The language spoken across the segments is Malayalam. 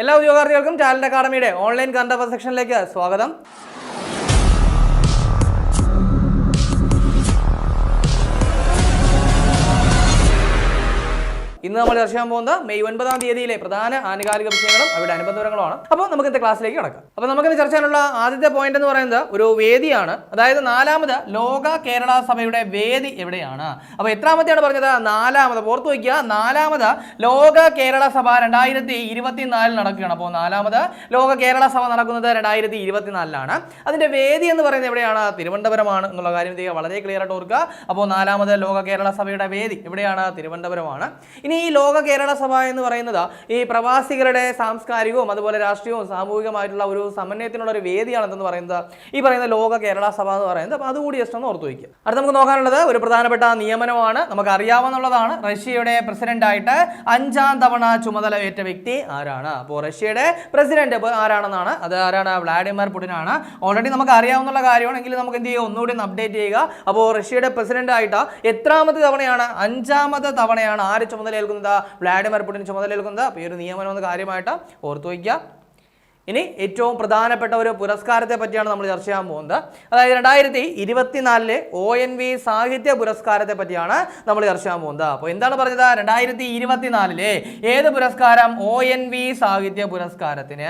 എല്ലാ ഉദ്യോഗാർത്ഥികൾക്കും ടാലന്റ് അക്കാഡമിയുടെ ഓൺലൈൻ കറണ്ട് സെക്ഷനിലേക്ക് സ്വാഗതം. ഇന്ന് നമ്മൾ ചർച്ച ചെയ്യാൻ പോകുന്നത് മെയ് ഒൻപതാം തീയതിയിലെ പ്രധാന ആനുകാലിക വിഷയങ്ങളും അവരുടെ അനുബന്ധങ്ങളുമാണ്. അപ്പോൾ നമുക്ക് ഇന്നത്തെ ക്ലാസ്സിലേക്ക് കടക്കാം. അപ്പോൾ നമുക്ക് ചർച്ച ചെയ്യാനുള്ള ആദ്യത്തെ പോയിന്റ് എന്ന് പറയുന്നത് ഒരു വേദിയാണ്. അതായത് നാലാമത് ലോക കേരള സഭയുടെ വേദി എവിടെയാണ്? അപ്പോൾ എത്രാമത്തെയാണ് പറഞ്ഞത്? നാലാമത്. ഓർത്തു വയ്ക്കുക. നാലാമത് ലോക കേരള സഭ രണ്ടായിരത്തി ഇരുപത്തിനാലിൽ നടക്കുകയാണ്. അപ്പോൾ നാലാമത് ലോക കേരള സഭ നടക്കുന്നത് രണ്ടായിരത്തി ഇരുപത്തിനാലിലാണ്. അതിന്റെ വേദി എന്ന് പറയുന്നത് എവിടെയാണ്? തിരുവനന്തപുരമാണ് എന്നുള്ള കാര്യം വളരെ ക്ലിയർ ആയിട്ട് ഓർക്കുക. അപ്പോൾ നാലാമത് ലോക കേരള സഭയുടെ വേദി എവിടെയാണ്? തിരുവനന്തപുരമാണ്. ഇനി ഈ ലോക കേരള സഭ എന്ന് പറയുന്നത് ഈ പ്രവാസികളുടെ സാംസ്കാരികവും അതുപോലെ രാഷ്ട്രീയവും സാമൂഹികമായിട്ടുള്ള ഒരു സമന്വയത്തിനുള്ള ഒരു വേദിയാണെന്ന് പറയുന്നത് ഈ പറയുന്ന ലോക കേരള സഭ എന്ന് പറയുന്നത്. അപ്പോൾ അതുകൂടി ജസ്റ്റ് ഒന്ന് ഓർത്തു വയ്ക്കുക. അടുത്ത നമുക്ക് നോക്കാനുള്ളത് ഒരു പ്രധാനപ്പെട്ട നിയമനമാണ്. നമുക്ക് അറിയാവുന്നതാണ് റഷ്യയുടെ പ്രസിഡന്റായിട്ട് അഞ്ചാം തവണ ചുമതല ഏറ്റ വ്യക്തി ആരാണ്? അപ്പോൾ റഷ്യയുടെ പ്രസിഡന്റ് ആരാണെന്നാണ്? അത് ആരാണ്? വ്ളാഡിമിർ ആണ് ഓൾറെഡി നമുക്ക് അറിയാവുന്ന കാര്യമാണെങ്കിൽ നമുക്ക് എന്ത് ചെയ്യുക? ഒന്നുകൂടി ഒന്ന് അപ്ഡേറ്റ് ചെയ്യുക. അപ്പോൾ റഷ്യയുടെ പ്രസിഡന്റ് ആയിട്ട് എത്രാമത്തെ തവണയാണ്? അഞ്ചാമത്തെ തവണയാണ് ആര് ചുമതലയേൽക്കുന്നത് വ്ളാഡിമിർ പുടിൻ ചുമതലയേൽക്കുന്നത് അപ്പോൾ ഈ ഒരു നിയമനം ഒന്ന് കാര്യമായിട്ട് ഓർത്തു വയ്ക്കുക. ഇനി ഏറ്റവും പ്രധാനപ്പെട്ട ഒരു പുരസ്കാരത്തെ പറ്റിയാണ് നമ്മൾ ചർച്ച ചെയ്യാൻ പോകുന്നത്. അതായത് രണ്ടായിരത്തി ഇരുപത്തിനാലിലെ ഒ എൻ വി സാഹിത്യ പുരസ്കാരത്തെ പറ്റിയാണ് നമ്മൾ ചർച്ച ചെയ്യാൻ പോകുന്നത്. അപ്പോൾ എന്താണ് പറഞ്ഞത്? രണ്ടായിരത്തി ഇരുപത്തിനാലിലെ ഏത് പുരസ്കാരം ഒ എൻ വി സാഹിത്യ പുരസ്കാരത്തിന്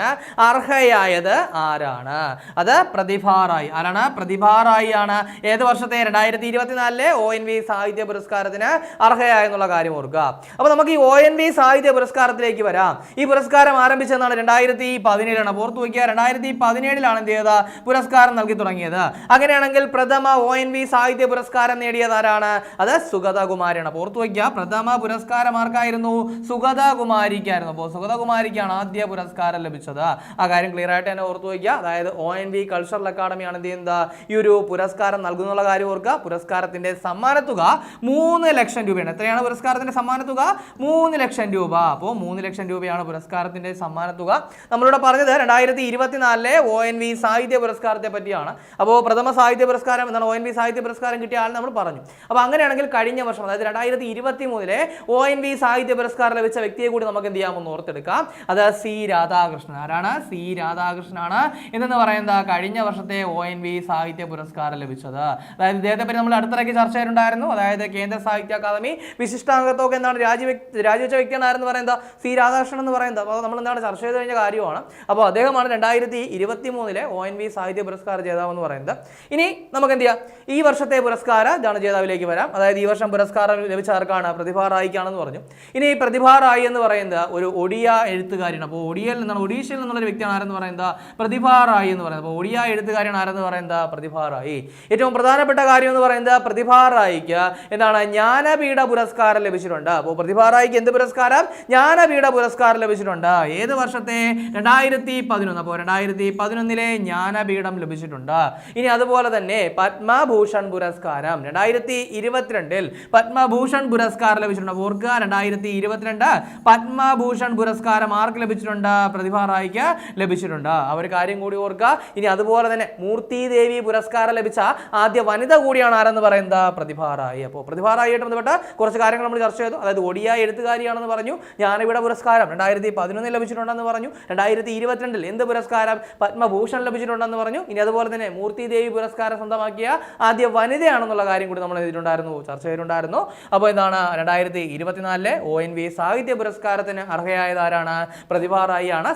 അർഹയായത് ആരാണ്? അത് പ്രതിഭ റായ്. ആരാണ്? പ്രതിഭ റായി ആണ്. ഏത് വർഷത്തെ രണ്ടായിരത്തി ഇരുപത്തിനാലിലെ ഒ എൻ വി സാഹിത്യ പുരസ്കാരത്തിന് അർഹയായെന്നുള്ള കാര്യം ഓർക്കുക. അപ്പോൾ നമുക്ക് ഈ ഒ എൻ വി സാഹിത്യ പുരസ്കാരത്തിലേക്ക് വരാം. ഈ പുരസ്കാരം ആരംഭിച്ചതെന്നാണ് രണ്ടായിരത്തി പതിനേഴാണ്. ഓർത്തു വയ്ക്കുക രണ്ടായിരത്തി പതിനേഴിലാണ് എന്ത് ചെയ്തത് പുരസ്കാരം നൽകി തുടങ്ങിയത്. അങ്ങനെയാണെങ്കിൽ പ്രഥമ ഒ എൻ വി സാഹിത്യ പുരസ്കാരം നേടിയത് ആരാണ്? അത് സുഗതകുമാരിയാണ്. ഓർത്തു വയ്ക്കുക പ്രഥമ പുരസ്കാരം ആർക്കായിരുന്നു? സുഗതകുമാരിക്കായിരുന്നു. അപ്പോൾ സുഗതകുമാരിക്കാണ് ആദ്യ പുരസ്കാരം ലഭിച്ചത്. ആ കാര്യം ക്ലിയർ ആയിട്ട് തന്നെ ഓർത്തു വയ്ക്കുക. അതായത് ഒ എൻ വി കൾച്ചറൽ അക്കാഡമിയാണ് എന്ത് ചെയ്യുന്നത്? ഈ ഒരു പുരസ്കാരം നൽകുന്നുള്ള കാര്യം ഓർക്കുക. പുരസ്കാരത്തിന്റെ സമ്മാനത്തുക മൂന്ന് ലക്ഷം രൂപയാണ്. എത്രയാണ് പുരസ്കാരത്തിന്റെ സമ്മാനത്തുക? മൂന്ന് ലക്ഷം രൂപ. അപ്പോൾ മൂന്ന് ലക്ഷം രൂപയാണ് പുരസ്കാരത്തിന്റെ സമ്മാനത്തുക. നമ്മളിവിടെ പറഞ്ഞത് രണ്ടായിരത്തി ഇരുപത്തിനാലിലെ ഒ എൻ വി സാഹിത്യ പുരസ്കാരത്തെ പറ്റിയാണ്. അപ്പോൾ പ്രഥമ സാഹിത്യ പുരസ്കാരം എന്താണ് ഒ എൻ വി സാഹിത്യ പുരസ്കാരം കിട്ടിയ ആൾ നമ്മൾ പറഞ്ഞു. അപ്പോൾ അങ്ങനെയാണെങ്കിൽ കഴിഞ്ഞ വർഷം അതായത് രണ്ടായിരത്തി ഇരുപത്തി മൂന്നിലെ ഒ എൻ വി സാഹിത്യ പുരസ്കാരം ലഭിച്ച വ്യക്തിയെ കൂടി നമുക്ക് എന്ത് ചെയ്യാമെന്ന് ഓർത്തെടുക്കാം. അത് സി രാധാകൃഷ്ണൻ. ആരാണ്? സി രാധാകൃഷ്ണനാണ് എന്നു പറയുന്നത് കഴിഞ്ഞ വർഷത്തെ ഒ എൻ വി സാഹിത്യ പുരസ്കാരം ലഭിച്ചത്. അതായത് ഇദ്ദേഹത്തെ പറ്റി നമ്മൾ അടുത്തിടയ്ക്ക് ചർച്ച ചെയ്തിട്ടുണ്ടായിരുന്നു. അതായത് കേന്ദ്ര സാഹിത്യ അക്കാദമി വിശിഷ്ടാംഗത്വമൊക്കെ എന്താണ് രാജി രാജിവെച്ച വ്യക്തിയാണ് ആരെന്ന് പറയുന്നത്. സി രാധാകൃഷ്ണൻ എന്ന് പറയുന്നത്. അപ്പോൾ നമ്മൾ എന്താണ് ചർച്ച ചെയ്ത് കഴിഞ്ഞ കാര്യമാണ്. അപ്പോൾ അദ്ദേഹമാണ് രണ്ടായിരത്തി ഇരുപത്തി മൂന്നിലെ ഒ എൻ വി സാഹിത്യ പുരസ്കാര ജേതാവ് എന്ന് പറയുന്നത്. ഇനി നമുക്ക് എന്ത് ചെയ്യാം ഈ വർഷത്തെ പുരസ്കാര ഇതാണ് ജേതാവിലേക്ക് വരാം. അതായത് ഈ വർഷം പുരസ്കാരം ലഭിച്ച ആർക്കാണ്? പ്രതിഭ റായിക്കാണെന്ന് പറഞ്ഞു. ഇനി ഈ പ്രതിഭ റായി എന്ന് പറയുന്നത് ഒരു ഒഡിയ എഴുത്തുകാരിയാണ്. അപ്പോൾ ഒഡിയയിൽ നിന്നാണ് ഒഡീഷയിൽ നിന്നുള്ള ഒരു വ്യക്തിയാണ് ആരെന്ന് പറയുന്നത്? പ്രതിഭ റായി എന്ന് പറയുന്നത്. അപ്പോൾ ഒഡിയ എഴുത്തുകാരിയാണ് ആരെന്ന് പറയുന്നത്? പ്രതിഭ റായി. ഏറ്റവും പ്രധാനപ്പെട്ട കാര്യം എന്ന് പറയുന്നത് പ്രതിഭ റായിക്ക് എന്താണ്? ജ്ഞാനപീഠ പുരസ്കാരം ലഭിച്ചിട്ടുണ്ട്. അപ്പോൾ പ്രതിഭ റായിക്ക് എന്ത് പുരസ്കാരം? ജ്ഞാനപീഠ പുരസ്കാരം ലഭിച്ചിട്ടുണ്ട്. ഏത് വർഷത്തെ? രണ്ടായിരത്തി പതിനൊന്ന്. അപ്പോൾ രണ്ടായിരത്തി പതിനൊന്നിലെ ജ്ഞാനപീഠം ലഭിച്ചിട്ടുണ്ട്. ഇനി അതുപോലെ തന്നെ പത്മഭൂഷൺ പുരസ്കാരം രണ്ടായിരത്തി ഇരുപത്തിരണ്ടിൽ പത്മഭൂഷൺ പുരസ്കാരം ലഭിച്ചിട്ടുണ്ട്. ഓർക്കുക രണ്ടായിരത്തി ഇരുപത്തിരണ്ട് പത്മഭൂഷൺ പുരസ്കാരം ആർക്ക് ലഭിച്ചിട്ടുണ്ട്? പ്രതിഭ റായിക്ക് ലഭിച്ചിട്ടുണ്ട്. ആ ഒരു കാര്യം കൂടി ഓർക്കുക. ഇനി അതുപോലെ തന്നെ മൂർത്തി ദേവി പുരസ്കാരം ലഭിച്ച ആദ്യ വനിത കൂടിയാണ് ആരെന്ന് പറയുന്നത്? പ്രതിഭ റായി. അപ്പോൾ പ്രതിഭ റായിയായിട്ട് ബന്ധപ്പെട്ട കുറച്ച് കാര്യങ്ങൾ നമ്മൾ ചർച്ച ചെയ്തു. അതായത് ഒഡിയ എഴുത്തുകാരിയാണെന്ന് പറഞ്ഞു. ജ്ഞാനപീഠ പുരസ്കാരം രണ്ടായിരത്തി പതിനൊന്നിൽ ലഭിച്ചിട്ടുണ്ടെന്ന് പറഞ്ഞു. രണ്ടായിരത്തി ഇരുപത്തിരണ്ടിൽ എന്ത് പുരസ്കാരം പത്മഭൂഷൺ ലഭിച്ചിട്ടുണ്ടെന്ന് പറഞ്ഞു. ഇനി അതുപോലെ തന്നെ മൂർത്തി ദേവി പുരസ്കാരം സ്വന്തമാക്കിയ ആദ്യ വനിതയാണെന്നുള്ള കാര്യം കൂടി നമ്മൾ എഴുതിയിട്ടുണ്ടായിരുന്നു ചർച്ച ചെയ്തിട്ടുണ്ടായിരുന്നു. അപ്പോൾ എന്താണ് രണ്ടായിരത്തി ഇരുപത്തിനാലിലെ ഒ എൻ വി സാഹിത്യ പുരസ്കാരത്തിന് അർഹയായത് ആരാണ് പ്രതിഭ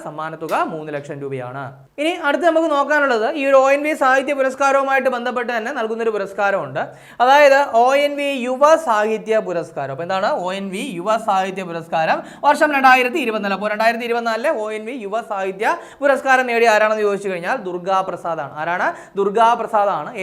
സമ്മാനത്തുക മൂന്ന് ലക്ഷം രൂപയാണ്. ഇനി അടുത്ത് നമുക്ക് നോക്കാനുള്ളത് ഈ ഒരു ഒ എൻ വി സാഹിത്യ പുരസ്കാരവുമായിട്ട് ബന്ധപ്പെട്ട് തന്നെ നൽകുന്നൊരു പുരസ്കാരമുണ്ട്. അതായത് ഒ എൻ വി യുവ സാഹിത്യ പുരസ്കാരം. അപ്പോൾ എന്താണ്? ഒ എൻ വി യുവ സാഹിത്യ പുരസ്കാരം. വർഷം രണ്ടായിരത്തി ഇരുപത്തിനാല്. അപ്പോൾ രണ്ടായിരത്തി ഇരുപത്തിനാലിലെ ഒ എൻ വി യുവ സാഹിത്യ പുരസ്കാരം നേടിയ ആരാണെന്ന് ചോദിച്ചു കഴിഞ്ഞാൽ ദുർഗാ പ്രസാദാണ് ആരാണ്? ദുർഗാ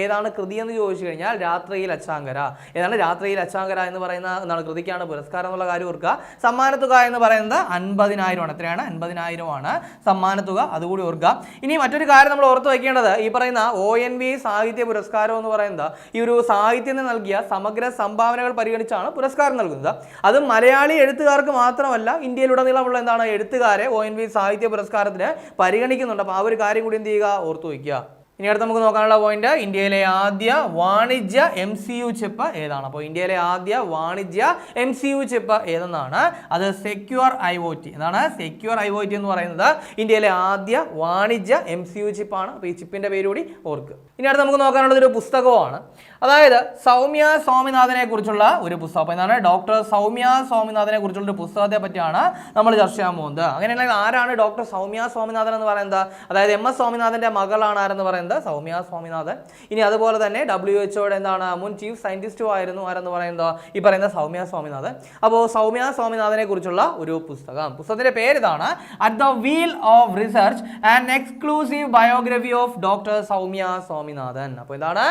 ഏതാണ് കൃതി എന്ന് ചോദിച്ചു കഴിഞ്ഞാൽ രാത്രിയിൽ അച്ചാങ്കര. ഏതാണ് രാത്രിയിൽ അച്ചാങ്കര എന്ന് പറയുന്ന എന്താണ് കൃതിക്കാണ് പുരസ്കാരം എന്നുള്ള കാര്യം ഓർക്കുക. സമ്മാനത്തുക എന്ന് പറയുന്നത് അൻപതിനായിരമാണ് എത്രയാണ്? അൻപതിനായിരമാണ് സമ്മാനത്തുക അതുകൂടി ഓർക്കുക. ഇനി മറ്റൊരു കാര്യം നമ്മൾ ഓർത്ത് വയ്ക്കേണ്ടത് ഈ പറയുന്ന ഒ എൻ വി സാഹിത്യ പുരസ്കാരം എന്ന് പറയുന്നത് ഈ ഒരു സാഹിത്യത്തിന് നൽകിയ സമഗ്ര സംഭാവനകൾ പരിഗണിച്ചാണ് പുരസ്കാരം നൽകുന്നത്. അത് മലയാളി എഴുത്തുകാർക്ക് മാത്രമല്ല ഇന്ത്യയിലുടനീളമുള്ള എന്താണ്? എഴുത്തുകാരെ ഒ എൻ വി സാഹിത്യ പുരസ്കാരത്തിന് പരിഗണിക്കുന്നുണ്ട്. അപ്പോൾ ആ ഒരു കാര്യം കൂടി എന്ത് ചെയ്യുക? ഓർത്തു വയ്ക്കുക. ഇനി അടുത്ത് നമുക്ക് നോക്കാനുള്ള പോയിന്റ് ഇന്ത്യയിലെ ആദ്യ വാണിജ്യ എം സി യു ചിപ്പ് ഏതാണ്? അപ്പോൾ ഇന്ത്യയിലെ ആദ്യ വാണിജ്യ എം സി യു ചിപ്പ് ഏതെന്നാണ്? അത് സെക്യൂർ ഐ ഒ ടി എന്താണ്? സെക്യൂർ ഐ ഒ ടി എന്ന് പറയുന്നത് ഇന്ത്യയിലെ ആദ്യ വാണിജ്യ എം സി യു ചിപ്പാണ് അപ്പോൾ ഈ ചിപ്പിന്റെ പേര് കൂടി ഓർക്കുക. ഇനി അടുത്ത് നമുക്ക് നോക്കാനുള്ളത് ഒരു പുസ്തകമാണ്. അതായത് സൗമ്യ സ്വാമിനാഥനെ കുറിച്ചുള്ള ഒരു പുസ്തകം. അപ്പോൾ എന്താണ് ഡോക്ടർ സൗമ്യ സ്വാമിനാഥനെ കുറിച്ചുള്ള ഒരു പുസ്തകത്തെ പറ്റിയാണ് നമ്മൾ ചർച്ച ചെയ്യാൻ പോകുന്നത്. അങ്ങനെയാണെങ്കിൽ ആരാണ് ഡോക്ടർ സൗമ്യ സ്വാമിനാഥൻ എന്ന് പറയുന്നത്? അതായത് എം എസ് സ്വാമിനാഥന്റെ മകളാണ് ആരെന്ന് പറയുന്നത്? സൗമ്യ സ്വാമിനാഥൻ. ഇനി അതുപോലെ തന്നെ ഡബ്ല്യു എച്ച്ഒയുടെ എന്താണ് മുൻ ചീഫ് സയന്റിസ്റ്റും ആയിരുന്നു ആരെന്ന് പറയുന്നത്? ഈ പറയുന്ന സൗമ്യ സ്വാമിനാഥൻ. അപ്പോൾ സൗമ്യ സ്വാമിനാഥനെ കുറിച്ചുള്ള ഒരു പുസ്തകം. പുസ്തകത്തിന്റെ പേര് ഇതാണ് at the wheel of research and exclusive biography of doctor Soumya Swaminathan. അപ്പോൾ ഇതാണ്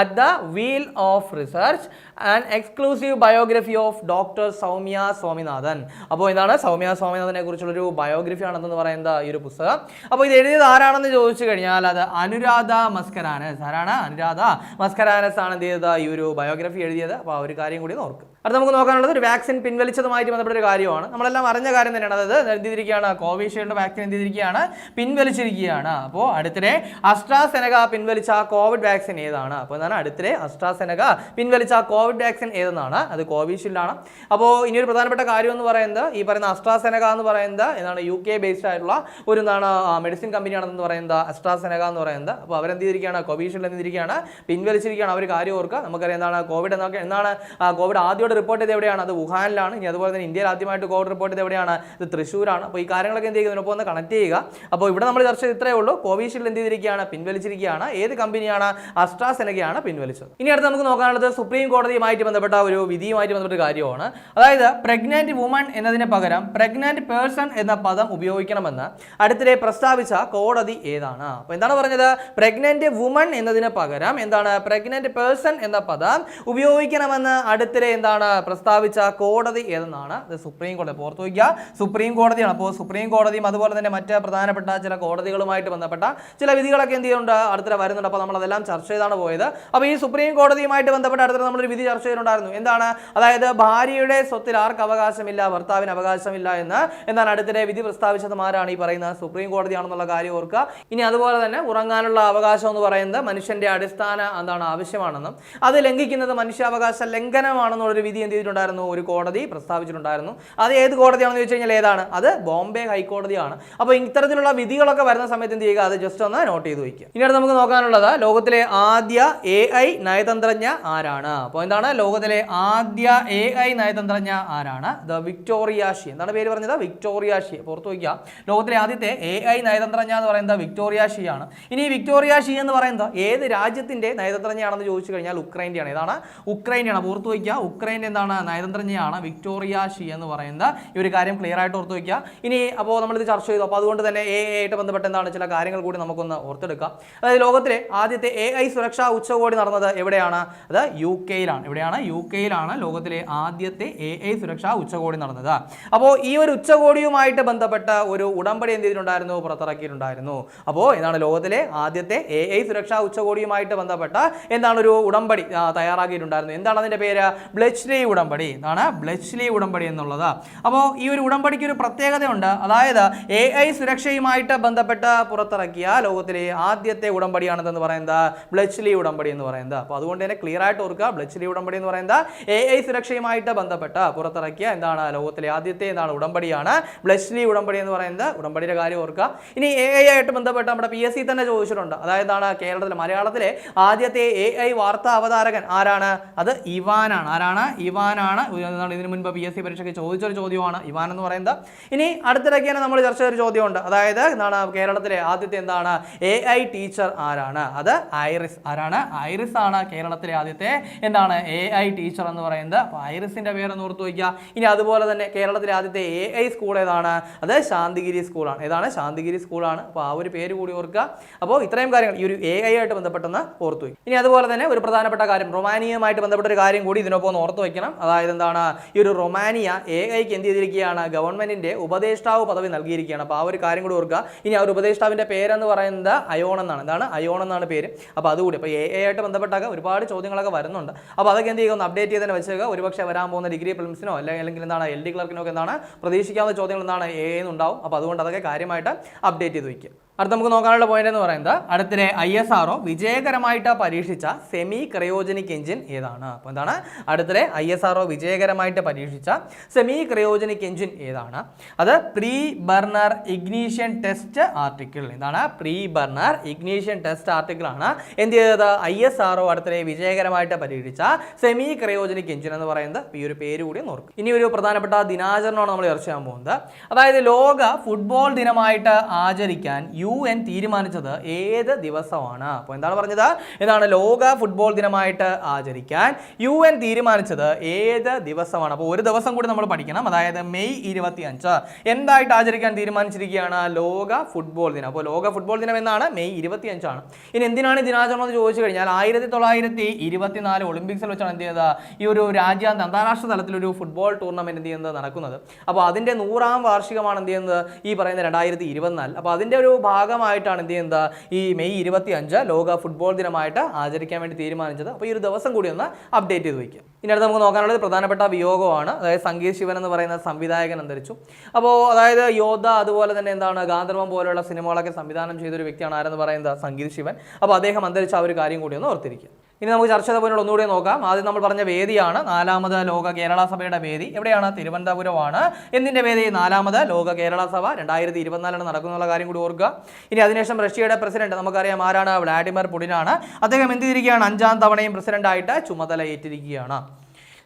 at the wheel of research and exclusive biography of doctor Soumya Swaminathan. അപ്പോൾ ഇതാണ് സൗമ്യ സ്വാമിനാഥനെ കുറിച്ചുള്ളൊരു ബയോഗ്രഫി ആണെന്ന് പറയുന്ന ഈ ഒരു പുസ്തകം. അപ്പോൾ ഇത് എഴുതിയത് ആരാണെന്ന് ചോദിച്ചു കഴിഞ്ഞാൽ അത് അനുരാധ മസ്കരാനസ്. ആരാണ്? അനുരാധ മസ്കരാനസ് ആണ് എന്ത് ചെയ്തത്? ഈ ഒരു ബയോഗ്രഫി എഴുതിയത്. അപ്പോൾ ആ ഒരു കാര്യം കൂടി നോക്കുക അടുത്ത നമുക്ക് നോക്കാനുള്ളത് ഒരു വാക്സിൻ പിൻവലിച്ചതുമായിട്ട് ബന്ധപ്പെട്ട ഒരു കാര്യമാണ്. നമ്മളെല്ലാം അറിഞ്ഞ കാര്യം തന്നെയാണ്. അതായത് എന്തിരിക്കുകയാണ് കോവിഷീൽഡ് വാക്സിൻ എന്തിരിക്കുകയാണ് പിൻവലിച്ചിരിക്കുകയാണ്. അപ്പോൾ അടുത്തിടെ അസ്ട്രാസെനക പിൻവലിച്ച കോവിഡ് വാക്സിൻ ഏതാണ്? അപ്പോൾ എന്താണ് അടുത്തിടെ അസ്ട്രാസെനക പിൻവലിച്ച കോവിഡ് വാക്സിൻ ഏതെന്നാണ്? അത് കോവിഷീൽഡ് ആണ് അപ്പോൾ ഇനി ഒരു പ്രധാനപ്പെട്ട കാര്യം എന്ന് പറയുന്നത് ഈ പറയുന്ന അസ്ട്രാസെനക എന്ന് പറയുന്നത് എന്താണ് യു കെ ബേസ്ഡ് ആയിട്ടുള്ള ഒരു എന്താണ് മെഡിസിൻ കമ്പനിയാണെന്ന് പറയുന്നത് അസ്ട്രാസെനക എന്ന് പറയുന്നത്. അപ്പോൾ അവരെന്ത് ചെയ്തിരിക്കുകയാണ് കോവിഷീൽഡ് എന്ത് ചെയ്തിരിക്കുകയാണ് പിൻവലിച്ചിരിക്കുകയാണ് അവർ കാര്യം ഓർക്കുക. നമുക്കറിയാം എന്താണ് കോവിഡ് എന്നൊക്കെ എന്താണ് കോവിഡ് ആദ്യമായിട്ട് റിപ്പോർട്ട് ചെയ്ത് എവിടെയാണ്? അത് വുഹാനിലാണ്. ഇനി അതുപോലെ തന്നെ ഇന്ത്യയിൽ ആദ്യമായിട്ട് കോവിഡ് റിപ്പോർട്ട് ചെയ്ത് എവിടെയാണ്? ഇത് തൃശ്ശൂരാണ്. അപ്പോൾ ഈ കാര്യങ്ങളൊക്കെ എന്ത് ചെയ്യുക? ഇതിനൊപ്പം ഒന്ന് കണക്ട് ചെയ്യുക. അപ്പോൾ ഇവിടെ നമ്മൾ ചർച്ച ചെയ്ത് ഇത്രയേ ഉള്ളൂ. കോവിഷീൽഡ് എന്ത് ചെയ്തിരിക്കുകയാണ്? പിൻവലിച്ചിരിക്കുകയാണ്. ഏത് കമ്പനിയാണ്? അസ്ട്രാസെനകയാണ് പിൻവലിച്ചത്. ഇനി അടുത്ത് നമുക്ക് നോക്കാനുള്ളത് സുപ്രീം കോടതിയുമായിട്ട് ബന്ധപ്പെട്ട ഒരു വിധിയുമായിട്ട് ബന്ധപ്പെട്ട കാര്യമാണ്. അതായത് പ്രഗ്നന്റ് വുമൺ എന്നതിന് പകരം പ്രഗ്നന്റ് പേഴ്സൺ എന്ന പദം ഉപയോഗിക്കണമെന്ന് അടുത്തിടെ പ്രസ്താവിച്ച കോടതി ഏതാണ്? അപ്പോൾ എന്താണ് പറഞ്ഞത്? പ്രഗ്നന്റ് വുമൺ എന്നതിന് പകരം എന്താണ്? പ്രഗ്നന്റ് പേഴ്സൺ എന്ന പദം ഉപയോഗിക്കണമെന്ന് അടുത്തിടെ എന്താണ് പ്രസ്താവിച്ച കോടതി ഏതെന്നാണ്? സുപ്രീം കോടതി. പുറത്തു വയ്ക്കുക സുപ്രീം കോടതിയാണ്. അപ്പോൾ സുപ്രീം കോടതിയും അതുപോലെ തന്നെ മറ്റ് പ്രധാനപ്പെട്ട ചില കോടതികളുമായിട്ട് ബന്ധപ്പെട്ട ചില വിധികളൊക്കെ എന്ത് ചെയ്യുന്നുണ്ട്? അടുത്തിടെ വരുന്നുണ്ട്. അപ്പോൾ നമ്മളതെല്ലാം ചർച്ച ചെയ്താണ് പോയത്. അപ്പോൾ ഈ സുപ്രീം കോടതിയുമായിട്ട് ബന്ധപ്പെട്ട് അടുത്തിടെ നമ്മളൊരു വിധി ചർച്ച ചെയ്തിട്ടുണ്ടായിരുന്നു. എന്താണ്? അതായത് ഭാര്യയുടെ സ്വത്തിൽ ആർക്ക് അവകാശമില്ല ഭർത്താവിന് അവകാശമില്ല എന്ന്. എന്നാണ് അടുത്തിടെ വിധി പ്രസ്താവിച്ചത് ആരാണ് ഈ പറയുന്നത്? സുപ്രീം കോടതിയാണെന്നുള്ള കാര്യം ഓർക്കുക. ഇനി അതുപോലെ തന്നെ ഉറങ്ങാനുള്ള അവകാശം എന്ന് പറയുന്നത് മനുഷ്യന്റെ അടിസ്ഥാന എന്താണ് ആവശ്യമാണെന്നും. അത് ലംഘിക്കുന്നത് മനുഷ്യാവകാശ ലംഘനമാണെന്നുള്ളൊരു വിധി എന്ത് ചെയ്തിട്ടുണ്ടായിരുന്നു? ഒരു കോടതി പ്രസ്താവിച്ചിട്ടുണ്ടായിരുന്നു. അത് ഏത് കോടതിയാണെന്ന് ചോദിച്ചു കഴിഞ്ഞാൽ ഏതാണ്? അത് ബോംബെ ഹൈക്കോടതിയാണ്. അപ്പോൾ ഇത്തരത്തിലുള്ള വിധികളൊക്കെ വരുന്ന സമയത്ത് എന്ത് ചെയ്യുക? അത് ജസ്റ്റ് ഒന്ന് നോട്ട് ചെയ്ത് വയ്ക്കുക. ഇനി അടുത്ത് നമുക്ക് നോക്കാനുള്ളത്. ലോകത്തിലെ ആദ്യ എ ഐ നയതന്ത്രജ്ഞ ആരാണ്? അപ്പോൾ എന്താണ്? ലോകത്തിലെ ആദ്യ എ ഐ നയതന്ത്രജ്ഞ ആരാണ്? The Victoria Shi. എന്താണ് പേര് പറഞ്ഞത്? Victoria Shi. പുറത്തു വയ്ക്കുക. ലോകത്തിലെ ആദ്യത്തെ എ ഐ നയതന്ത്രജ്ഞ എന്ന് പറയുന്നത് വിക്ടോറിയ ഷി ആണ്. ഇനി വിക്ടോറിയാഷി എന്ന് പറയുന്നത് ഏത് രാജ്യത്തിന്റെ നയതന്ത്രജ്ഞയാണെന്ന് ചോദിച്ചു കഴിഞ്ഞാൽ ഉക്രൈന്റെയാണ് ഏതാണ്? ഉക്രൈന്റെയാണ് പുറത്തു വയ്ക്കുക. ഉക്രൈന്റെ എന്താണ്? നയതന്ത്രജ്ഞയാണ് വിക്ടോറിയ ഷി എന്ന് പറയുന്നത്. ഈ ഒരു കാര്യം ക്ലിയർ ആയിട്ട് ഓർത്ത് വയ്ക്കുക ഇനി അപ്പോൾ നമ്മളിത് ചർച്ച ചെയ്തു. അപ്പോൾ അതുകൊണ്ട് തന്നെ എ ആയിട്ട് ബന്ധപ്പെട്ട് എന്താണ് ചില കാര്യങ്ങൾ കൂടി നമുക്കൊന്ന് ഓർത്തെടുക്കാം. അതായത് ലോകത്തിലെ ആദ്യത്തെ എ ഐ സുരക്ഷാ ഉച്ചകോടി നടന്നത് എവിടെയാണ്? അത് യു കെയിലാണ് എവിടെയാണ്? യു കെയിലാണ് ലോകത്തിലെ ആദ്യത്തെ എ ഐ സുരക്ഷാ ഉച്ചകോടി നടന്നത്. അപ്പോൾ ഈ ഒരു ഉച്ചകോടിയുമായിട്ട് ബന്ധപ്പെട്ട ഒരു ഉടമ്പടി എന്ത് ചെയ്തിട്ടുണ്ടായിരുന്നു? പുറത്തിറക്കിയിട്ടുണ്ടായിരുന്നു. അപ്പോൾ എന്താണ് ലോകത്തിലെ ആദ്യത്തെ എ ഐ സുരക്ഷാ ഉച്ചകോടിയുമായിട്ട് ബന്ധപ്പെട്ട എന്താണ് ഒരു ഉടമ്പടി തയ്യാറാക്കിയിട്ടുണ്ടായിരുന്നു എന്താണ് അതിന്റെ പേര്? ബ്ലെച്ച്ലി ഉടമ്പടി. എന്താണ് ബ്ലെച്ച്ലി ഉടമ്പടി എന്നുള്ളത്. അപ്പോൾ ഈ ഒരു ഉടമ്പടിക്ക് ഒരു പ്രത്യേകതയുണ്ട്. അതായത് എ ഐ സുരക്ഷയുമായിട്ട് ബന്ധപ്പെട്ട് പുറത്തിറക്കിയ ലോകത്തിലെ ആദ്യത്തെ ഉടമ്പടിയാണിതെന്ന് പറയുന്നത് ബ്ലെച്ച്ലി ഉടമ്പടി എന്ന് പറയുന്നത്. അപ്പോൾ അതുകൊണ്ട് തന്നെ ക്ലിയർ ആയിട്ട് ഓർക്കുക ബ്ലെച്ച്ലി ഉടമ്പടി എന്ന് പറയുന്നത് എ ഐ സുരക്ഷയുമായിട്ട് ബന്ധപ്പെട്ട് പുറത്തിറക്കിയ എന്താണ് ലോകത്തിലെ ആദ്യത്തെ എന്താണ് ഉടമ്പടിയാണ് ബ്ലെച്ച്ലി ഉടമ്പടി എന്ന് പറയുന്നത്. ഉടമ്പടിയുടെ കാര്യം ഓർക്കുക. ഇനി എ ഐ ആയിട്ട് ബന്ധപ്പെട്ട് നമ്മുടെ പി എസ് സി തന്നെ ചോദിച്ചിട്ടുണ്ട്. അതായത് എന്താണ് കേരളത്തിലെ മലയാളത്തിലെ ആദ്യത്തെ എ ഐ വാർത്താ അവതാരകൻ ആരാണ്? അത് ഇവാനാണ്. ആരാണ്? ഇവാനാണ് ഇതിനു മുൻപ് പി എസ് സി പരീക്ഷയ്ക്ക് ചോദിച്ചൊരു ചോദ്യമാണ് ഇവാൻ എന്ന് പറയുന്നത്. ഇനി അടുത്തിടയ്ക്ക് തന്നെ നമ്മൾ ചർച്ച ചെയ്തൊരു ചോദ്യമുണ്ട്. അതായത് എന്താണ് കേരളത്തിലെ ആദ്യത്തെ എന്താണ് എ ഐ ടീച്ചർ ആരാണ്? അത് ഐറിസ് ആരാണ്? ഐറിസ് ആണ് കേരളത്തിലെ ആദ്യത്തെ എന്താണ് എ ഐ ടീച്ചർ എന്ന് പറയുന്നത്. അപ്പോൾ ഐറിസിന്റെ പേരൊന്ന് ഓർത്ത് വയ്ക്കുക. ഇനി അതുപോലെ തന്നെ കേരളത്തിലെ ആദ്യത്തെ എ ഐ സ്കൂൾ ഏതാണ്? അത് ശാന്തിഗിരി സ്കൂളാണ് ഏതാണ്? ശാന്തിഗിരി സ്കൂളാണ് അപ്പോൾ ആ ഒരു പേര് കൂടി ഓർക്കുക. അപ്പോൾ ഇത്രയും കാര്യങ്ങൾ ഈ ഒരു എ ഐ ആയിട്ട് ബന്ധപ്പെട്ടെന്ന് ഓർത്തു ഇനി അതുപോലെ തന്നെ ഒരു പ്രധാനപ്പെട്ട കാര്യം റൊമാനിയയുമായിട്ട് ബന്ധപ്പെട്ട ഒരു കാര്യം കൂടി ഇതിനൊപ്പം ഒന്ന് വയ്ക്കണം അതായത് എന്താണ് ഈ ഒരു റൊമാനിയ എ ഐക്ക് എന്ത് ചെയ്തിരിക്കുകയാണ് ഗവൺമെന്റിന്റെ ഉപദേഷ്ടാവ് പദവി നൽകിയിരിക്കുകയാണ്. അപ്പോൾ ആ ഒരു കാര്യം കൂടി ഓർക്കുക. ഇനി ആ ഒരു ഉപദേഷ്ടാവിന്റെ പേരെന്ന് പറയുന്നത് അയോൺ എന്നാണ്. എന്താണ് അയോൺ എന്നാണ് പേര്. അപ്പോൾ അതുകൂടി അപ്പോൾ എ ആയിട്ട് ബന്ധപ്പെട്ടൊക്കെ ഒരുപാട് ചോദ്യങ്ങളൊക്കെ വരുന്നുണ്ട്. അപ്പോൾ അതൊക്കെ എന്ത് ചെയ്യുക ഒന്ന് അപ്ഡേറ്റ് ചെയ്ത് തന്നെ വെച്ചേക്കുക. ഒരുപക്ഷെ വരാൻ പോകുന്ന ഡിഗ്രി ഫിലിംസിനോ അല്ലെങ്കിൽ എന്താണ് എൽ ഡി ക്ലർക്കിനോ എന്താണ് പ്രതീക്ഷിക്കാവുന്ന ചോദ്യങ്ങൾ എന്താണ് എ എന്നുണ്ടാവും അപ്പോൾ അതുകൊണ്ട് അതൊക്കെ കാര്യമായിട്ട് അപ്ഡേറ്റ് ചെയ്ത് വയ്ക്കുക അടുത്ത നമുക്ക് നോക്കാനുള്ള പോയിന്റ് എന്ന് പറയുന്നത് അടുത്തിടെ ഐ എസ് ആർഒ വിജയകരമായിട്ട് പരീക്ഷിച്ച സെമി ക്രയോജനിക് എഞ്ചിൻ ഏതാണ്? അപ്പോൾ എന്താണ്? അടുത്തിടെ ഐ എസ് ആർഒ വിജയകരമായിട്ട് പരീക്ഷിച്ച സെമി ക്രയോജനിക് എഞ്ചിൻ ഏതാണ്? അത് pre burner ignition test article എന്താണ്? Pre burner ignition test article ആണ്. എന്ത് ചെയ്തത്? ഐ എസ് ആർഒ അടുത്തിടെ വിജയകരമായിട്ട് പരീക്ഷിച്ച സെമി ക്രയോജനിക് എഞ്ചിൻ എന്ന് പറയുന്നത് ഈ ഒരു പേര് കൂടി നോക്കും ഇനി ഒരു പ്രധാനപ്പെട്ട ദിനാചരണമാണ് നമ്മൾ ചർച്ച ചെയ്യാൻ പോകുന്നത്. അതായത് ലോക ഫുട്ബോൾ ദിനമായിട്ട് ആചരിക്കാൻ യു എൻ തീരുമാനിച്ചത് ഏത് ദിവസമാണ്? അപ്പോൾ എന്താണ് പറഞ്ഞത്? എന്താണ് ലോക ഫുട്ബോൾ ദിനമായിട്ട് ആചരിക്കാൻ യു എൻ തീരുമാനിച്ചത് ഏത് ദിവസമാണ്? അപ്പോൾ ഒരു ദിവസം കൂടി നമ്മൾ പഠിക്കണം. അതായത് മെയ് ഇരുപത്തി അഞ്ച് എന്തായിട്ട് ആചരിക്കാൻ തീരുമാനിച്ചിരിക്കുകയാണ്? ലോക ഫുട്ബോൾ ദിനം. അപ്പോൾ ലോക ഫുട്ബോൾ ദിനം എന്നാണ് മെയ് ഇരുപത്തി അഞ്ചാണ് ഇനി എന്തിനാണ് ഈ ദിനാചരണം എന്ന് ചോദിച്ചു കഴിഞ്ഞാൽ ആയിരത്തി തൊള്ളായിരത്തി ഇരുപത്തിനാല് ഒളിമ്പിക്സിൽ വെച്ചാണ് എന്ത് ചെയ്തത്? ഈ ഒരു രാജ്യാന്തര അന്താരാഷ്ട്ര തലത്തിലൊരു ഫുട്ബോൾ ടൂർണമെന്റ് എന്ത് ചെയ്യുന്നത്? നടക്കുന്നത്. അപ്പോൾ അതിന്റെ നൂറാം വാർഷികമാണ് എന്ത് ചെയ്യുന്നത്? ഈ പറയുന്ന രണ്ടായിരത്തി ഇരുപത്തിനാല്. അപ്പോൾ അതിന്റെ ഒരു ഭാഗമായിട്ടാണ് എന്ത് ചെയ്യുന്നത്? ഈ മെയ് ഇരുപത്തി അഞ്ച് ലോക ഫുട്ബോൾ ദിനമായിട്ട് ആചരിക്കാൻ വേണ്ടി തീരുമാനിച്ചത്. അപ്പോൾ ഈ ഒരു ദിവസം കൂടി ഒന്ന് അപ്ഡേറ്റ് ചെയ്ത് വയ്ക്കുക ഇനി അടുത്ത് നമുക്ക് നോക്കാനുള്ളത് പ്രധാനപ്പെട്ട വിയോഗമാണ്. അതായത് സംഗീത് ശിവൻ എന്ന് പറയുന്ന സംവിധായകൻ അന്തരിച്ചു. അപ്പോൾ അതായത് യോദ്ധ അതുപോലെ തന്നെ എന്താണ് ഗാന്ധർവം പോലെയുള്ള സിനിമകളൊക്കെ സംവിധാനം ചെയ്തൊരു വ്യക്തിയാണ് ആരെന്ന് പറയുന്നത് സംഗീത് ശിവൻ. അപ്പോൾ അദ്ദേഹം അന്തരിച്ച ആ ഒരു കാര്യം കൂടി ഒന്ന് ഓർത്തിരിക്കുക. ഇനി നമുക്ക് ചർച്ച ചെയ്തപ്പോൾ ഒന്നുകൂടി നോക്കാം. ആദ്യം നമ്മൾ പറഞ്ഞ വേദിയാണ്. നാലാമത് ലോക കേരള സഭയുടെ വേദി. എവിടെയാണ്? തിരുവനന്തപുരമാണ്. എന്തിന്റെ വേദി? നാലാമത് ലോക കേരള സഭ. രണ്ടായിരത്തി ഇരുപത്തിനാലാണ് നടക്കുന്നുള്ള കാര്യം കൂടി ഓർക്കുക. ഇനി അതിനുശേഷം റഷ്യയുടെ പ്രസിഡന്റ് നമുക്കറിയാം ആരാണ്? വ്ളാഡിമിർ പുടിനാണ്. അദ്ദേഹം എന്ത് ചെയ്തിരിക്കുകയാണ്? അഞ്ചാം തവണയും പ്രസിഡന്റായിട്ട് ചുമതല ഏറ്റിരിക്കുകയാണ്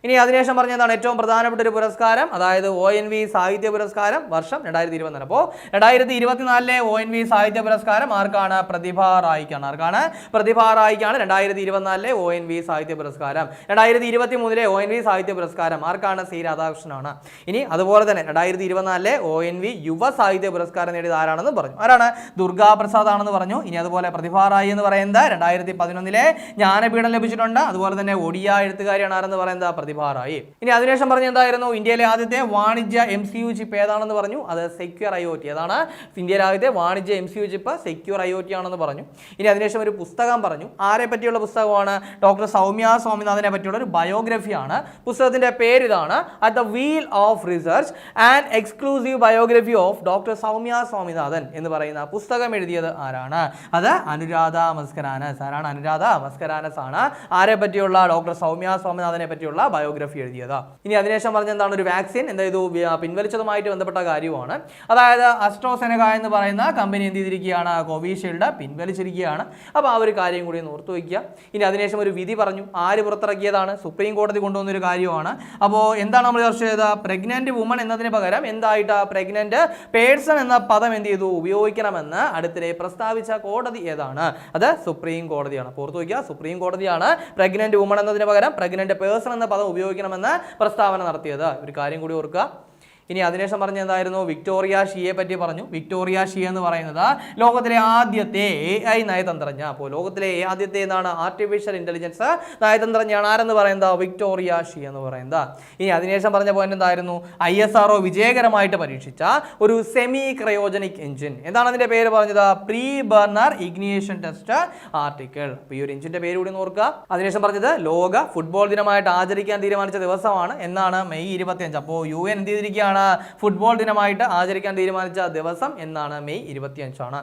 ഇനി അതിനുശേഷം പറഞ്ഞതാണ് ഏറ്റവും പ്രധാനപ്പെട്ട ഒരു പുരസ്കാരം അതായത് ഒ എൻ വി സാഹിത്യ പുരസ്കാരം വർഷം രണ്ടായിരത്തി ഇരുപത്തിനാല് അപ്പോൾ രണ്ടായിരത്തി ഇരുപത്തിനാലിലെ ഒ എൻ വി സാഹിത്യ പുരസ്കാരം ആർക്കാണ്? പ്രതിഭ റായിക്കാണ്. ആർക്കാണ്? പ്രതിഭ റായിക്കാണ് രണ്ടായിരത്തി ഇരുപത്തിനാലിലെ ഒ എൻ വി സാഹിത്യ പുരസ്കാരം. രണ്ടായിരത്തി ഇരുപത്തി മൂന്നിലെ ഒ എൻ വി സാഹിത്യ പുരസ്കാരം ആർക്കാണ്? സി രാധാകൃഷ്ണനാണ്. ഇനി അതുപോലെ തന്നെ രണ്ടായിരത്തി ഇരുപത്തിനാലിലെ ഒ എൻ വി യുവ സാഹിത്യ പുരസ്കാരം നേടിയത് ആരാണെന്ന് പറഞ്ഞു. ആരാണ്? ദുർഗാ പ്രസാദ് ആണെന്ന് പറഞ്ഞു. ഇനി അതുപോലെ പ്രതിഭ റായി എന്ന് പറയുന്നത് രണ്ടായിരത്തി പതിനൊന്നിലെ ജ്ഞാനപീഠം ലഭിച്ചിട്ടുണ്ട്. അതുപോലെ തന്നെ ഒഡിയ എഴുത്തുകാരിയാണ് ആരെന്ന് പറയുന്നത്? പ്രതിഭ റായി ഇനി അതിനുശേഷം പറഞ്ഞ എന്തായിരുന്നു? ഇന്ത്യയിലെ ആദ്യത്തെ വാണിജ്യ എം സി യു ചിപ്പ് ഏതാണെന്ന് പറഞ്ഞു? അത് സെക്യൂർ ഐ ഒ ടി. അതാണ് ഇന്ത്യയിലെ ആദ്യത്തെ വാണിജ്യ M C U chip secure I O T ആണെന്ന് പറഞ്ഞു. ഇനി അതിനുശേഷം ഒരു പുസ്തകം പറഞ്ഞു. ആരെ പറ്റിയുള്ള പുസ്തകമാണ്? ഡോക്ടർ സൗമ്യ സ്വാമിനാഥനെ പറ്റിയുള്ള ഒരു ബയോഗ്രഫിയാണ്. പുസ്തകത്തിന്റെ പേര് ഇതാണ് at the wheel of research and exclusive biography of doctor Soumya Swaminathan എന്ന് പറയുന്ന പുസ്തകം എഴുതിയത് ആരാണ്? അത് അനുരാധ മസ്കരാനസ്. ആരാണ് അനുരാധ മസ്കരാനസ് ആണ്. ആരെ പറ്റിയുള്ള? ഡോക്ടർ സൗമ്യ സ്വാമിനാഥനെ പറ്റിയുള്ള ബയോഗ്രഫി എഴുതിയതാ. ഇനി അതിനുശേഷം പറഞ്ഞ എന്താണ് ഒരു വാക്സിൻ? എന്താ ഇത് വ്യ- പിൻവലിച്ചതുമായിട്ട് ബന്ധപ്പെട്ട കാര്യമാണ്. അതായത് അസ്ട്രോസെനക എന്ന് പറയുന്ന കമ്പനി എന്ത് ചെയ്തിരിക്കുകയാണ്? കോവിഷീൽഡ് പിൻവലിച്ചിരിക്കുകയാണ്. അപ്പോൾ ആ ഒരു കാര്യം കൂടി ഒന്ന് ഓർത്തു വയ്ക്കുക. ഇനി അതിനുശേഷം ഒരു വിധി പറഞ്ഞു. ആര് പുറത്തിറക്കിയതാണ്? സുപ്രീം കോടതി കൊണ്ടുവന്ന ഒരു കാര്യമാണ്. അപ്പോൾ എന്താണ് നമ്മൾ ചർച്ച ചെയ്തത്? പ്രഗ്നന്റ് വുമൺ എന്നതിന് പകരം എന്തായിട്ട് പ്രഗ്നന്റ് പേഴ്സൺ എന്ന പദം എന്ത് ചെയ്തു? ഉപയോഗിക്കണമെന്ന് അടുത്തിടെ പ്രസ്താവിച്ച കോടതി ഏതാണ്? അത് സുപ്രീം കോടതിയാണ്. ഓർത്തു വയ്ക്കുക. സുപ്രീം കോടതിയാണ് പ്രഗ്നന്റ് വുമൺ എന്നതിന് പകരം പ്രഗ്നന്റ് പേഴ്സൺ എന്ന പദം ഉപയോഗിക്കണമെന്ന് പ്രസ്താവന നടത്തിയത്. ഒരു കാര്യം കൂടി ഓർക്കുക. ഇനി അതിനുശേഷം പറഞ്ഞ എന്തായിരുന്നു വിക്ടോറിയ ഷിയെ പറ്റി പറഞ്ഞു. വിക്ടോറിയ ഷി എന്ന് പറയുന്നത് ലോകത്തിലെ ആദ്യത്തെ എ ഐ നയതന്ത്രജ്ഞ. അപ്പോൾ ലോകത്തിലെ ആദ്യത്തെ എന്താണ്? ആർട്ടിഫിഷ്യൽ ഇന്റലിജൻസ് നയതന്ത്രജ്ഞയാണ്. ആരെന്ന് പറയുന്നത്? വിക്ടോറിയ ഷി എന്ന് പറയുന്നത്. ഇനി അതിനുശേഷം പറഞ്ഞ പോയിന്റ് എന്തായിരുന്നു? ഐ എസ് ആർ വിജയകരമായിട്ട് പരീക്ഷിച്ച ഒരു സെമി ക്രയോജനിക് എഞ്ചിൻ എന്താണ് അതിന്റെ പേര് പറഞ്ഞത്? Pre burner ignition test article അപ്പോൾ ഈ ഒരു എഞ്ചിന്റെ പേര് കൂടി ഒന്ന് ഓർക്കുക. അതിനുശേഷം പറഞ്ഞത് ലോക ഫുട്ബോൾ ദിനമായിട്ട് ആചരിക്കാൻ തീരുമാനിച്ച ദിവസമാണ്. എന്നാണ് മെയ് ഇരുപത്തിയഞ്ച്. അപ്പോൾ യു എൻ എന്ത് ചെയ്തിരിക്കുകയാണ്? ഫുട്ബോൾ ദിനമായിട്ട് ആചരിക്കാൻ തീരുമാനിച്ച ദിവസം എന്നാണ് മെയ് ഇരുപത്തിയഞ്ചാണ്.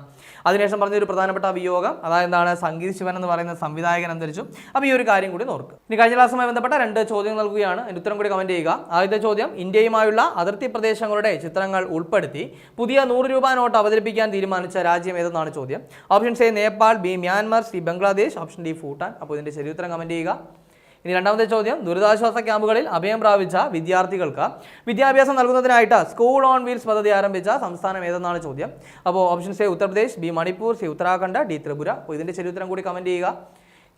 അതിനുശേഷം പറഞ്ഞ ഒരു പ്രധാനപ്പെട്ട വിയോഗം അതായത് എന്താണ്? സംഗീത് ശിവൻ എന്ന് പറയുന്ന സംവിധായകൻ അന്തരിച്ചു. അപ്പോൾ ഈ ഒരു കാര്യം കൂടി നോക്കുക ഇനി കഴിഞ്ഞ ക്ലാസ്സുമായി ബന്ധപ്പെട്ട രണ്ട് ചോദ്യങ്ങൾ നൽകുകയാണ്. അതിന്റെ ഉത്തരം കൂടി കമന്റ് ചെയ്യുക. ആദ്യത്തെ ചോദ്യം ഇന്ത്യയുമായുള്ള അതിർത്തി പ്രദേശങ്ങളുടെ ചിത്രങ്ങൾ ഉൾപ്പെടുത്തി പുതിയ നൂറ് രൂപ നോട്ട് അവതരിപ്പിക്കാൻ തീരുമാനിച്ച രാജ്യം ഏതെന്നാണ് ചോദ്യം? Option A Nepal B Myanmar C Bangladesh option D Bhutan. അപ്പോൾ ഇതിന്റെ ശരി ഉത്തരം കമന്റ് ചെയ്യുക. ഇനി രണ്ടാമത്തെ ചോദ്യം. ദുരിതാശ്വാസ ക്യാമ്പുകളിൽ അഭയം പ്രാപിച്ച വിദ്യാർത്ഥികൾക്ക് വിദ്യാഭ്യാസം നൽകുന്നതിനായിട്ട് സ്കൂൾ ഓൺ വീൽസ് പദ്ധതി ആരംഭിച്ച സംസ്ഥാനം ഏതെന്നാണ് ചോദ്യം. അപ്പോൾ options A Uttar Pradesh B Manipur C Uttarakhand D Tripura. അപ്പോൾ ഇതിന്റെ ശരി ഉത്തരം കൂടി കമന്റ് ചെയ്യുക.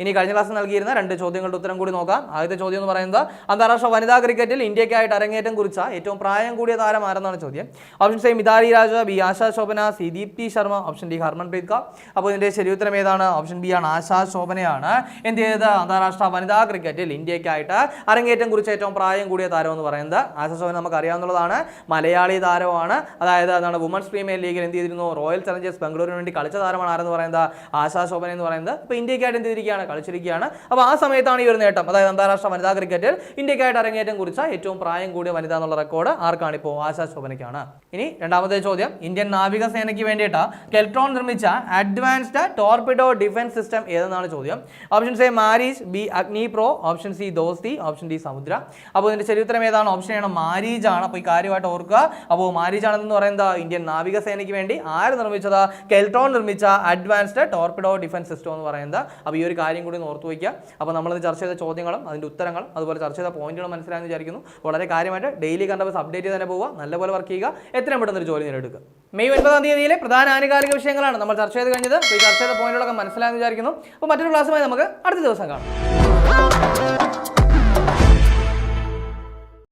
ഇനി കഴിഞ്ഞ ക്ലാസ് നൽകിയിരുന്ന രണ്ട് ചോദ്യങ്ങളുടെ ഉത്തരം കൂടി നോക്കാം. ആദ്യത്തെ ചോദ്യം എന്ന് പറയുന്നത് അന്താരാഷ്ട്ര വനിതാ ക്രിക്കറ്റിൽ ഇന്ത്യക്കായിട്ട് അരങ്ങേറ്റം കുറിച്ച ഏറ്റവും പ്രായം കൂടിയ താരം ആരെന്നാണ് ചോദ്യം? Option C Mithali Raj B Asha Sobhana C Deepti Sharma. Option D Harmanpreet കാ അപ്പോൾ ഇതിന്റെ ശരിയുത്തരം ഏതാണ്? ഓപ്ഷൻ ബി ആണ് ആശാ ശോഭനയാണ്. എന്ത് ചെയ്തത്? അന്താരാഷ്ട്ര വനിതാ ക്രിക്കറ്റിൽ ഇന്ത്യക്കായിട്ട് അരങ്ങേറ്റം കുറിച്ച ഏറ്റവും പ്രായം കൂടിയ താരം എന്ന് പറയുന്നത് ആശാ ശോഭന നമുക്ക് അറിയാവുന്നതാണ് മലയാളി താരമാണ്. അതായത് അതാണ് വുമൻസ് പ്രീമിയർ ലീഗിൽ എന്ത് ചെയ്തിരുന്നു? റോയൽ ചലഞ്ചേഴ്സ് ബംഗളൂരിന് വേണ്ടി കളിച്ച താരമാണ് ആരെന്ന് പറയുന്നത്? ആശാ ശോഭന എന്ന് പറയുന്നത്. ഇപ്പോൾ ഇന്ത്യക്കായിട്ട് എന്ത് ചെയ്തിരിക്കുകയാണ്? കളിച്ചിരിക്കുകയാണ്. അപ്പോൾ ആ സമയത്താണ് ഈ ഒരു നേട്ടം. അതായത് അന്താരാഷ്ട്ര വനിതാ ക്രിക്കറ്റിൽ ഇന്ത്യക്കായിട്ട് അരങ്ങേറ്റം കുറിച്ച ഏറ്റവും പ്രായം കൂടിയ വനിത എന്നുള്ള റെക്കോർഡ് ആർക്കാണ് ഇപ്പോൾ ആശാ ശോഭനയ്ക്കാണ്. ഇനി രണ്ടാമത്തെ ചോദ്യം. ഇന്ത്യൻ നാവികസേനയ്ക്ക് വേണ്ടിയിട്ട് കെൽട്രോൺ നിർമ്മിച്ച അഡ്വാൻസ്ഡ് ടോർപിഡോ ഡിഫൻസ് സിസ്റ്റം ഏതെന്നാണ് ചോദ്യം. Option A Maareech B Agni pro. Option C Dosti. Option D Samudra. അപ്പോൾ ഇതിന്റെ ചരിത്രം ഏതാണ്? ഓപ്ഷൻ ആണ് മാരീജ് ആണ് അപ്പോൾ ഈ കാര്യമായിട്ട് ഓർക്കുക. അപ്പോൾ മാരീജ് ആണെന്ന് പറയുന്നത് ഇന്ത്യൻ നാവികസേനയ്ക്ക് വേണ്ടി ആര് നിർമ്മിച്ചത്? കെൽട്രോൺ നിർമ്മിച്ച അഡ്വാൻസ്ഡ് ടോർപിഡോ ഡിഫൻസ് സിസ്റ്റം എന്ന് പറയുന്നത്. അപ്പോൾ ഈ ഒരു കൂടി ഓർത്തു വയ്ക്കുക. അപ്പോൾ നമ്മളിന്ന് ചർച്ച ചെയ്ത ചോദ്യങ്ങളും അതിന്റെ ഉത്തരങ്ങളും അതുപോലെ ചർച്ച ചെയ്ത പോയിന്റുകളും മനസ്സിലായെന്ന് വിചാരിക്കുന്നു. വളരെ കാര്യമായിട്ട് ഡെയിലി കണ്ടപ്പോൾ അപ്ഡേറ്റ് ചെയ്ത് തന്നെ പോവുക. നല്ലപോലെ വർക്ക് ചെയ്യുക. എത്രയും പെട്ടെന്ന് ഒരു ജോലി നേടിയെടുക്കുക. മെയ് ഒൻപതാം തീയതിയിലെ പ്രധാന ആനുകാലിക വിഷയങ്ങളാണ് നമ്മൾ ചർച്ച ചെയ്ത് കഴിഞ്ഞത്. ഈ ചർച്ച ചെയ്ത പോയിന്റുകളൊക്കെ മനസ്സിലായെന്ന് വിചാരിക്കുന്നു. അപ്പോൾ മറ്റൊരു ക്ലാസ്സുമായി നമുക്ക് അടുത്ത ദിവസം കാണാം.